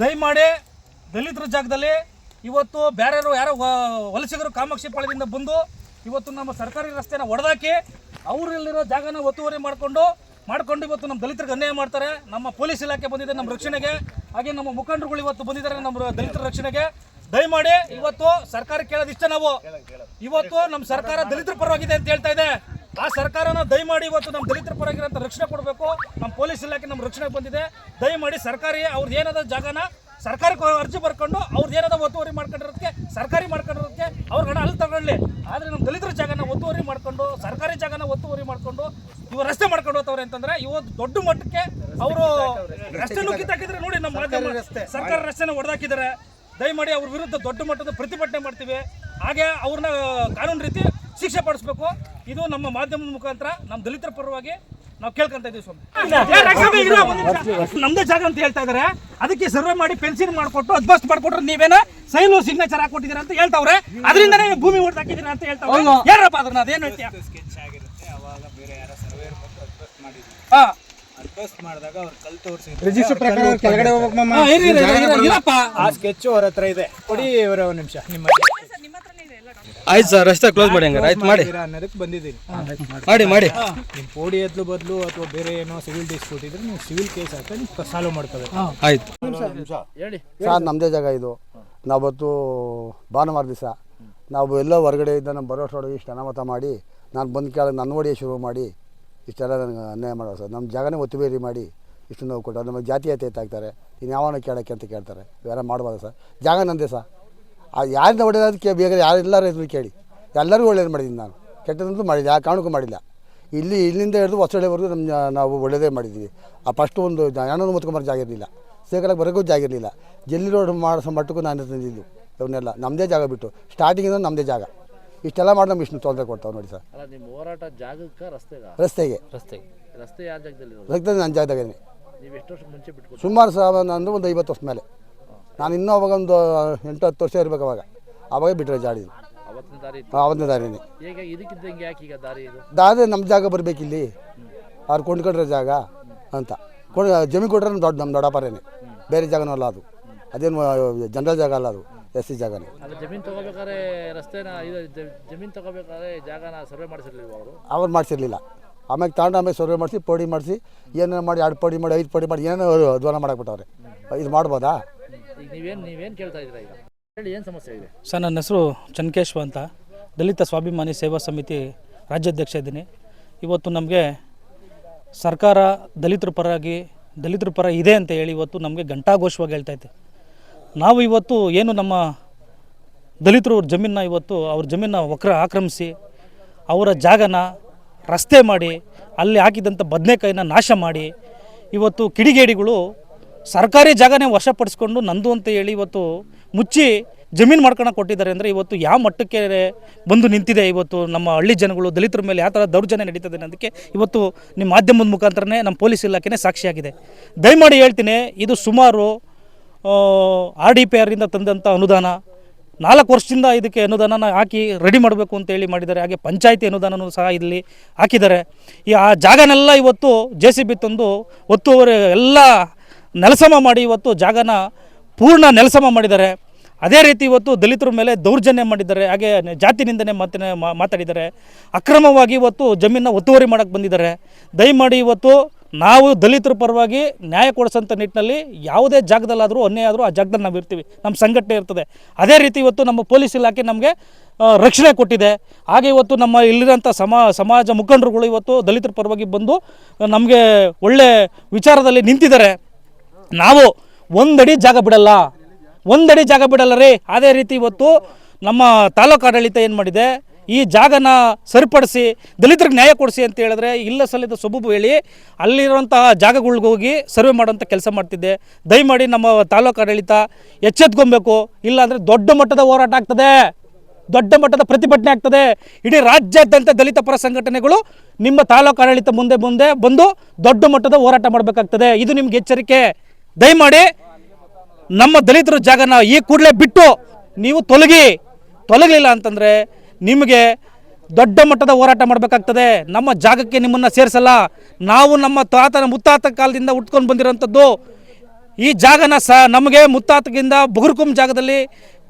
ದಯಮಾಡಿ ದಲಿತರ ಜಾಗದಲ್ಲಿ ಇವತ್ತು ಬೇರೆಯವರು ಯಾರೋ ವಲಸಿಗರು ಕಾಮಾಕ್ಷಿ ಪಾಳ್ಯದಿಂದ ಬಂದು ಇವತ್ತು ನಮ್ಮ ಸರ್ಕಾರಿ ರಸ್ತೆನ ಒಡೆದಾಕಿ ಅವರಲ್ಲಿರೋ ಜಾಗನ ಒತ್ತುವರಿ ಮಾಡಿಕೊಂಡು ಮಾಡ್ಕೊಂಡು ಇವತ್ತು ನಮ್ಮ ದಲಿತರಿಗೆ ಅನ್ಯಾಯ ಮಾಡ್ತಾರೆ. ನಮ್ಮ ಪೊಲೀಸ್ ಇಲಾಖೆ ಬಂದಿದೆ ನಮ್ಮ ರಕ್ಷಣೆಗೆ. ಹಾಗೆ ನಮ್ಮ ಮುಖಂಡರುಗಳು ಇವತ್ತು ಬಂದಿದ್ದಾರೆ ನಮ್ಮ ದಲಿತರ ರಕ್ಷಣೆಗೆ. ದಯಮಾಡಿ ಇವತ್ತು ಸರ್ಕಾರ ಕೇಳೋದು ಇಷ್ಟ ನಾವು ಇವತ್ತು ನಮ್ಮ ಸರ್ಕಾರ ದಲಿತರ ಪರವಾಗಿದೆ ಅಂತ ಹೇಳ್ತಾ ಇದೆ. ಆ ಸರ್ಕಾರನ ದಯಮಾಡಿ ಇವತ್ತು ನಮ್ಮ ದಲಿತರ ಪರವಾಗಿರೋಂಥ ರಕ್ಷಣೆ ಕೊಡಬೇಕು. ನಮ್ಮ ಪೊಲೀಸ್ ಇಲಾಖೆ ನಮ್ಮ ರಕ್ಷಣೆ ಬಂದಿದೆ. ದಯಮಾಡಿ ಸರ್ಕಾರಿ ಅವ್ರದ್ದು ಏನಾದ ಜಾಗನ ಸರ್ಕಾರಕ್ಕೆ ಅರ್ಜಿ ಬರ್ಕೊಂಡು ಅವ್ರದ್ದು ಏನಾದ ಒತ್ತುವರಿ ಮಾಡ್ಕೊಂಡಿರೋದಕ್ಕೆ ಸರ್ಕಾರಿ ಮಾಡ್ಕೊಂಡಿರೋದಕ್ಕೆ ಅವ್ರ ಹಣ ಅಲ್ಲಿ ತಗೊಳ್ಳಿ. ಆದರೆ ನಮ್ಮ ದಲಿತರ ಜಾಗನ ಒತ್ತುವರಿ ಮಾಡ್ಕೊಂಡು ಸರ್ಕಾರಿ ಜಾಗನ ಒತ್ತುವರಿ ಮಾಡಿಕೊಂಡು ಇವರು ರಸ್ತೆ ಮಾಡ್ಕೊಂಡು ಹೋಗ್ತವ್ರೆ ಅಂತಂದ್ರೆ ಇವತ್ತು ದೊಡ್ಡ ಮಟ್ಟಕ್ಕೆ ಅವರು ರಸ್ತೆ ನುಗ್ಗಿತಾಕಿದ್ರೆ ನೋಡಿ ನಮ್ಮ ಮಾಧ್ಯಮ ಸರ್ಕಾರ ರಸ್ತೆನ ಹೊಡೆದಾಕಿದ್ದಾರೆ ದಯಮಾಡಿ ಅವ್ರ ವಿರುದ್ಧ ದೊಡ್ಡ ಮಟ್ಟದ ಪ್ರತಿಭಟನೆ ಮಾಡ್ತೀವಿ. ಹಾಗೆ ಅವ್ರನ್ನ ಕಾನೂನು ರೀತಿ ಶಿಕ್ಷೆ ಪಡಿಸ್ಬೇಕು. ಇದು ನಮ್ಮ ಮಾಧ್ಯಮದ ಮುಖಾಂತರ ನಮ್ಮ ದಲಿತರ ಪರವಾಗಿ ನಾವು ಕೇಳ್ಕೊಂತ ಇದೀವಿ ಸ್ವಾಮಿ. ಏ, ರಕ್ಷಣೆ ಇಲ್ಲ, ಒಂದ್ ನಿಮಿಷ. ನಮ್ದೇ ಜಾಗ ಅಂತ ಹೇಳ್ತಾ ಇದಾರೆ. ಅದಕ್ಕೆ ಸರ್ವೆ ಮಾಡಿ ಪೆನ್ಸಿಲ್ ಮಾಡಿಕೊಟ್ಟು ಅದ್ಬಸ್ಟ್ ಮಾಡ್ಕೊಟ್ರೆ ನೀವೇನ ಸೈನು ಸಿಗ್ನೇಚರ್ ಹಾಕೊಟ್ಟಿದ್ದೀರಾ ಅಂತ ಹೇಳ್ತಾವ್ರೆ. ಅದರಿಂದನೇ ಭೂಮಿ ಹೊಡೆದು ಹಾಕಿದ್ದೀರಾ ಅಂತ ಹೇಳ್ತಾವ್ರೆ. ಯಾರಪ್ಪ ಅದನ್ನ? ಅದೇನು ಹೇಳ್ತೀಯ? ಸ್ಕೆಚ್ ಆಗಿರುತ್ತೆ. ಅವಾಗ ಬೇರೆ ಯಾರೋ ಸರ್ವೇರ್ ಬಂದು ಮಾಡಿದ್ರು. ಹಾ. ಮಾಡಿದಾಗ ಅವ್ರು ಕಲ್ ತೋರಿಸಿದ್ರು. ರಿಜಿಸ್ಟರ್ ಪ್ರಕಾರ ಕೆಳಗಡೆ ಹೋಗ್ಬೇಕು ಮಾಮ. ಹಾ, ಇರಿ, ಇರಿ, ಇರಿ, ಇರಿ, ಇರಪ್ಪ. ಆ ಸ್ಕೆಚ್ ಅವ್ರ ಹತ್ರ ಇದೆ. ಕೊಡಿ ಇವರ ಒಂದು ನಿಮಿಷ. ನಿಮ್ಮ ಆಯ್ತು ಸರ್ ರಸ್ತೆ ಕ್ಲೋಸ್ ಮಾಡಿ ಹಂಗಾರೆ. ಆಯ್ತು ಮಾಡಿ. ಅನ್ನೋದಕ್ಕೆ ಬಂದಿದ್ದೀನಿ ಮಾಡಿ. ಮಾಡಿ ನಿಮ್ಮ ಪೋಡಿ ಎದ್ಲು ಬದಲು ಅಥವಾ ಬೇರೆ ಏನೋ ಸಿವಿಲ್ ಡಿಸ್ಪ್ಯೂಟ್ ಇದ್ರೆ ನೀವು ಸಿವಿಲ್ ಕೇಸ್ ಹಾಕಿ ನೀವು ಸಾಲ್ವ್ ಮಾಡ್ಕೋಬೇಕು. ಆಯ್ತು. ಸರ್ ನಮ್ಮದೇ ಜಾಗ ಇದು. ನಾವತ್ತು ಭಾನುವಾರ ದಿವಸ ನಾವು ಎಲ್ಲ ಇದ್ದ ನಮ್ಮ ಬರೋಷ್ಟೊಳಗೆ ಇಷ್ಟು ಅನಾಮತ ಮಾಡಿ ನಾನು ಬಂದು ಕೇಳಿ ನನ್ನ ಒಡೆಯ ಶುರು ಮಾಡಿ ಇಷ್ಟೆಲ್ಲ ನನಗೆ ಅನ್ಯಾಯ ಮಾಡೋ ಸರ್. ನಮ್ಮ ಜಾಗನೇ ಒತ್ತುಬೇರಿ ಮಾಡಿ ಇಷ್ಟು ನೋವು ಕೊಟ್ಟು ನಮ್ಮ ಜಾತೀಯತೆ ಎತ್ತಾಕ್ತಾರೆ ಇನ್ನು ಯಾವನ ಕೇಳೋಕ್ಕೆ ಅಂತ ಕೇಳ್ತಾರೆ. ಇವೆಲ್ಲ ಮಾಡ್ಬೋದು ಸರ್. ಜಾಗ ನಂದೇ ಸರ್. ಆ ಯಾರಿಂದ ಹೊಡೆಯೋದಕ್ಕೆ ಬೇಗ ಯಾರು ಎಲ್ಲರೂ ಇದ್ರು ಕೇಳಿ. ಎಲ್ಲರಿಗೂ ಒಳ್ಳೇದು ಮಾಡಿದ್ದೀನಿ ನಾನು. ಕೆಟ್ಟದಂತೂ ಮಾಡಿಲ್ಲ ಆ ಕಾರಣಕ್ಕೂ ಮಾಡಿಲ್ಲ. ಇಲ್ಲಿ ಇಲ್ಲಿಂದ ಹಿಡಿದು ಹೊಸಳೆವರೆಗೂ ನಮ್ಮ ನಾವು ಒಳ್ಳೆಯದೇ ಮಾಡಿದ್ದೀವಿ. ಆ ಫಸ್ಟ್ ಒಂದು ಹಣವನ್ನು ಮುತ್ಕೊಂಬರೋ ಜಾಗ ಇರಲಿಲ್ಲ. ಸೇಕಲಕ್ಕೆ ಬರೋಕ್ಕೂ ಜಾಗ ಇರಲಿಲ್ಲ. ಜಲ್ಲಿ ರೋಡ್ ಮಾಡಿಸೋ ಮಟ್ಟಕ್ಕೂ ನಾನು ತಂದಿದ್ದು ಇವನ್ನೆಲ್ಲ ನಮ್ಮದೇ ಜಾಗ ಬಿಟ್ಟು ಸ್ಟಾರ್ಟಿಂಗಿಂದ ನಮ್ಮದೇ ಜಾಗ. ಇಷ್ಟೆಲ್ಲ ಮಾಡಿ ನಮ್ಗೆ ಇಷ್ಟು ತೊಂದರೆ ಕೊಡ್ತಾವೆ ನೋಡಿ ಸರ್. ಅಲ್ಲ ನಿಮ್ಮ ಹೋರಾಟ ಜಾಗಕ್ಕೆ ರಸ್ತೆಗ? ರಸ್ತೆಗೆ. ರಸ್ತೆಗೆ. ರಸ್ತೆ ಯಾವ ಜಾಗದಲ್ಲಿ ನನ್ನ ಜಾಗದಾಗೇನೆ. ನೀವು ಎಷ್ಟು ವರ್ಷ ಮುಂಚೆ ಬಿಟ್ಕೊಟ್ಟು ಸುಮಾರು ಸಹ ಅಂದರೆ ಒಂದು ಐವತ್ತು ವರ್ಷ ಮೇಲೆ. ನಾನು ಇನ್ನೂ ಅವಾಗ ಒಂದು ಎಂಟು ಹತ್ತು ವರ್ಷ ಇರ್ಬೇಕು ಅವಾಗ. ಅವಾಗ ಬಿಟ್ಟರೆ ಜಾಡಿ. ಅವತ್ತಿನ ದಾರಿ ಇತ್ತು. ಅವತ್ತನೇ ದಾರಿನೇ. ಈಗ ಇದಕ್ಕಿದ್ದಂಗೆ ಯಾಕೆ ಈಗ ದಾರಿ ಇದು? ದಾರಿ ನಮ್ಮ ಜಾಗ ಬರಬೇಕಿಲ್ಲಿ. ಅವ್ರು ಕೊಂಡ್ಕೊಂಡ್ರೆ ಜಾಗ ಅಂತ. ಕೊಂಡು ಜಮೀನು ಕೊಟ್ರೆ ನಮ್ಮ ದೊಡ್ಡ ನಮ್ಮ ದೊಡ್ಡಪ್ಪರೇನೆ ಬೇರೆ ಜಾಗನೂ ಅಲ್ಲ ಅದು. ಅದೇನು ಜನರಲ್ ಜಾಗ ಅಲ್ಲ ಅದು ಎಸ್ ಸಿ ಜಾಗನೇ. ಅಲ್ಲ ಜಮೀನು ತಗೋಬೇಕಾದ್ರೆ ರಸ್ತೆನ ಇದು ಜ- ಜಮೀನು ತಗೋಬೇಕಾದ್ರೆ ಜಾಗನ ಸರ್ವೆ ಮಾಡಿಸಿರ್ಲಿಲ್ವ ಅವರು? ಅವ್ರು ಮಾಡಿಸಿರ್ಲಿಲ್ಲ. ಆಮೇಲೆ ತಗೊಂಡು ಆಮೇಲೆ ಸರ್ವೆ ಮಾಡಿಸಿ ಪೋಡಿ ಮಾಡಿಸಿ ಏನೇನು ಮಾಡಿ ಎರಡು ಪೋಡಿ ಮಾಡಿ ಐದು ಪೋಡಿ ಮಾಡಿ ಏನೇನೋ ಧ್ವನ ಮಾಡಾಕ್ಬಿಟ್ಟವ್ರೆ ಇದು ಮಾಡ್ಬೋದಾ? ಈಗ ಏನು ಸಮಸ್ಯೆ ಸರ್, ನನ್ನ ಹೆಸರು ಚನ್ಕೇಶ್ವ ಅಂತ. ದಲಿತ ಸ್ವಾಭಿಮಾನಿ ಸೇವಾ ಸಮಿತಿ ರಾಜ್ಯಾಧ್ಯಕ್ಷ ಇದ್ದೀನಿ. ಇವತ್ತು ನಮಗೆ ಸರ್ಕಾರ ದಲಿತರ ಪರವಾಗಿ ದಲಿತರ ಪರ ಇದೆ ಅಂತ ಹೇಳಿ ಇವತ್ತು ನಮಗೆ ಘಂಟಾಘೋಷವಾಗಿ ಹೇಳ್ತೈತೆ ನಾವು ಇವತ್ತು ಏನು ನಮ್ಮ ದಲಿತರು ಜಮೀನ ಇವತ್ತು ಅವ್ರ ಜಮೀನ ವಕ್ರ ಆಕ್ರಮಿಸಿ, ಅವರ ಜಾಗನ ರಸ್ತೆ ಮಾಡಿ, ಅಲ್ಲಿ ಹಾಕಿದಂಥ ಬದನೆಕಾಯಿನ ನಾಶ ಮಾಡಿ, ಇವತ್ತು ಕಿಡಿಗೇಡಿಗಳು ಸರ್ಕಾರಿ ಜಾಗನೇ ವಶಪಡಿಸ್ಕೊಂಡು ನಂದು ಅಂತ ಹೇಳಿ ಇವತ್ತು ಮುಚ್ಚಿ ಜಮೀನು ಮಾಡ್ಕೊಳಕ್ಕೆ ಕೊಟ್ಟಿದ್ದಾರೆ ಅಂದರೆ ಇವತ್ತು ಯಾವ ಮಟ್ಟಕ್ಕೆ ಬಂದು ನಿಂತಿದೆ ಇವತ್ತು ನಮ್ಮ ಹಳ್ಳಿ ಜನಗಳು, ದಲಿತರ ಮೇಲೆ ಯಾವ ಥರ ದೌರ್ಜನ್ಯ ನಡೀತದೆ ಅನ್ನೋದಕ್ಕೆ ಇವತ್ತು ನಿಮ್ಮ ಮಾಧ್ಯಮದ ಮುಖಾಂತರನೇ ನಮ್ಮ ಪೊಲೀಸ್ ಇಲಾಖೆನೇ ಸಾಕ್ಷಿಯಾಗಿದೆ. ದಯಮಾಡಿ ಹೇಳ್ತೀನಿ, ಇದು ಸುಮಾರು ಆರ್ ಡಿ ಪಿ ಆರಿಂದ ತಂದಂಥ ಅನುದಾನ. ನಾಲ್ಕು ವರ್ಷದಿಂದ ಇದಕ್ಕೆ ಅನುದಾನನ ಹಾಕಿ ರೆಡಿ ಮಾಡಬೇಕು ಅಂತೇಳಿ ಮಾಡಿದ್ದಾರೆ. ಹಾಗೆ ಪಂಚಾಯಿತಿ ಅನುದಾನನೂ ಸಹ ಇಲ್ಲಿ ಹಾಕಿದ್ದಾರೆ. ಈ ಆ ಜಾಗನೆಲ್ಲ ಇವತ್ತು ಜೆ ಸಿ ಬಿ ತಂದು ಒತ್ತುವರೆ ಎಲ್ಲ ನೆಲಸಮ ಮಾಡಿ ಇವತ್ತು ಜಾಗನ ಪೂರ್ಣ ನೆಲಸಮ ಮಾಡಿದ್ದಾರೆ. ಅದೇ ರೀತಿ ಇವತ್ತು ದಲಿತರ ಮೇಲೆ ದೌರ್ಜನ್ಯ ಮಾಡಿದ್ದಾರೆ. ಹಾಗೆ ಜಾತಿ ನಿಂದನೆ ಮಾತಿನ ಮಾತಾಡಿದ್ದಾರೆ. ಅಕ್ರಮವಾಗಿ ಇವತ್ತು ಜಮೀನನ್ನ ಒತ್ತುವರಿ ಮಾಡೋಕ್ಕೆ ಬಂದಿದ್ದಾರೆ. ದಯಮಾಡಿ ಇವತ್ತು ನಾವು ದಲಿತರ ಪರವಾಗಿ ನ್ಯಾಯ ಕೊಡಿಸೋಂಥ ನಿಟ್ಟಿನಲ್ಲಿ ಯಾವುದೇ ಜಾಗದಲ್ಲಾದರೂ ಅನ್ಯಾಯ ಆದರೂ ಆ ಜಾಗದಲ್ಲಿ ನಾವು ಇರ್ತೀವಿ. ನಮ್ಮ ಸಂಘಟನೆ ಇರ್ತದೆ. ಅದೇ ರೀತಿ ಇವತ್ತು ನಮ್ಮ ಪೊಲೀಸ್ ಇಲಾಖೆ ನಮಗೆ ರಕ್ಷಣೆ ಕೊಟ್ಟಿದೆ. ಹಾಗೆ ಇವತ್ತು ನಮ್ಮ ಇಲ್ಲಿರೋಂಥ ಸಮಾ, ಸಮಾಜ ಮುಖಂಡರುಗಳು ಇವತ್ತು ದಲಿತರ ಪರವಾಗಿ ಬಂದು ನಮಗೆ ಒಳ್ಳೆ ವಿಚಾರದಲ್ಲಿ ನಿಂತಿದ್ದಾರೆ. ನಾವು ಒಂದಡಿ ಜಾಗ ಬಿಡಲ್ಲ. ಒಂದಡಿ ಜಾಗ ಬಿಡಲ್ಲ ರೀ. ಅದೇ ರೀತಿ ಇವತ್ತು ನಮ್ಮ ತಾಲೂಕು ಆಡಳಿತ ಏನು ಮಾಡಿದೆ? ಈ ಜಾಗನ ಸರಿಪಡಿಸಿ, ದಲಿತರಿಗೆ ನ್ಯಾಯ ಕೊಡಿಸಿ ಅಂತ ಹೇಳಿದ್ರೆ ಇಲ್ಲ ಸಲ್ಲಿದ ಸೊಬಬು ಹೇಳಿ ಅಲ್ಲಿರುವಂತಹ ಜಾಗಗಳಿಗೆ ಹೋಗಿ ಸರ್ವೆ ಮಾಡುವಂಥ ಕೆಲಸ ಮಾಡ್ತಿದ್ದೆ. ದಯಮಾಡಿ ನಮ್ಮ ತಾಲೂಕು ಆಡಳಿತ ಎಚ್ಚೆತ್ಕೊಬೇಕು. ಇಲ್ಲಾಂದರೆ ದೊಡ್ಡ ಮಟ್ಟದ ಹೋರಾಟ ಆಗ್ತದೆ. ದೊಡ್ಡ ಮಟ್ಟದ ಪ್ರತಿಭಟನೆ ಆಗ್ತದೆ. ಇಡೀ ರಾಜ್ಯಾದ್ಯಂತ ದಲಿತ ಪರ ಸಂಘಟನೆಗಳು ನಿಮ್ಮ ತಾಲೂಕು ಆಡಳಿತ ಮುಂದೆ ಮುಂದೆ ಬಂದು ದೊಡ್ಡ ಮಟ್ಟದ ಹೋರಾಟ ಮಾಡಬೇಕಾಗ್ತದೆ. ಇದು ನಿಮ್ಗೆ ಎಚ್ಚರಿಕೆ. ದಯಮಾಡಿ ನಮ್ಮ ದಲಿತರ ಜಾಗನ ಈ ಕೂಡಲೇ ಬಿಟ್ಟು ನೀವು ತೊಲಗಿ, ತೊಲಗಲಿಲ್ಲ ಅಂತಂದರೆ ನಿಮಗೆ ದೊಡ್ಡ ಮಟ್ಟದ ಹೋರಾಟ ಮಾಡಬೇಕಾಗ್ತದೆ. ನಮ್ಮ ಜಾಗಕ್ಕೆ ನಿಮ್ಮನ್ನು ಸೇರಿಸಲ್ಲ. ನಾವು ನಮ್ಮ ತಾತನ ಮುತ್ತಾತ ಕಾಲದಿಂದ ಉಟ್ಕೊಂಡು ಬಂದಿರೋಂಥದ್ದು. ಈ ಜಾಗನ ಸ, ನಮಗೆ ಮುತ್ತಾತಗಿಂದ ಬುಗುರ್ಕುಂ ಜಾಗದಲ್ಲಿ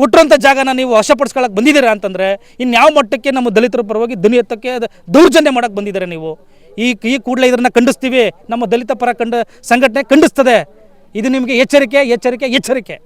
ಕೊಟ್ಟಿರೋಂಥ ಜಾಗನ ನೀವು ವಶಪಡಿಸ್ಕೊಳಕ್ಕೆ ಬಂದಿದ್ದೀರಾ ಅಂತಂದರೆ ಇನ್ಯಾವ ಮಟ್ಟಕ್ಕೆ ನಮ್ಮ ದಲಿತರ ಪರವಾಗಿ ಧ್ವನಿ ಎತ್ತಕ್ಕೆ ದೌರ್ಜನ್ಯ ಮಾಡೋಕ್ಕೆ ಬಂದಿದ್ದಾರೆ ನೀವು? ಈ ಈ ಕೂಡಲೇ ಇದನ್ನು ಖಂಡಿಸ್ತೀವಿ. ನಮ್ಮ ದಲಿತ ಪರ ಕಂಡ ಸಂಘಟನೆ ಖಂಡಿಸ್ತದೆ. ಇದು ನಿಮಗೆ ಎಚ್ಚರಿಕೆ ಎಚ್ಚರಿಕೆ ಎಚ್ಚರಿಕೆ.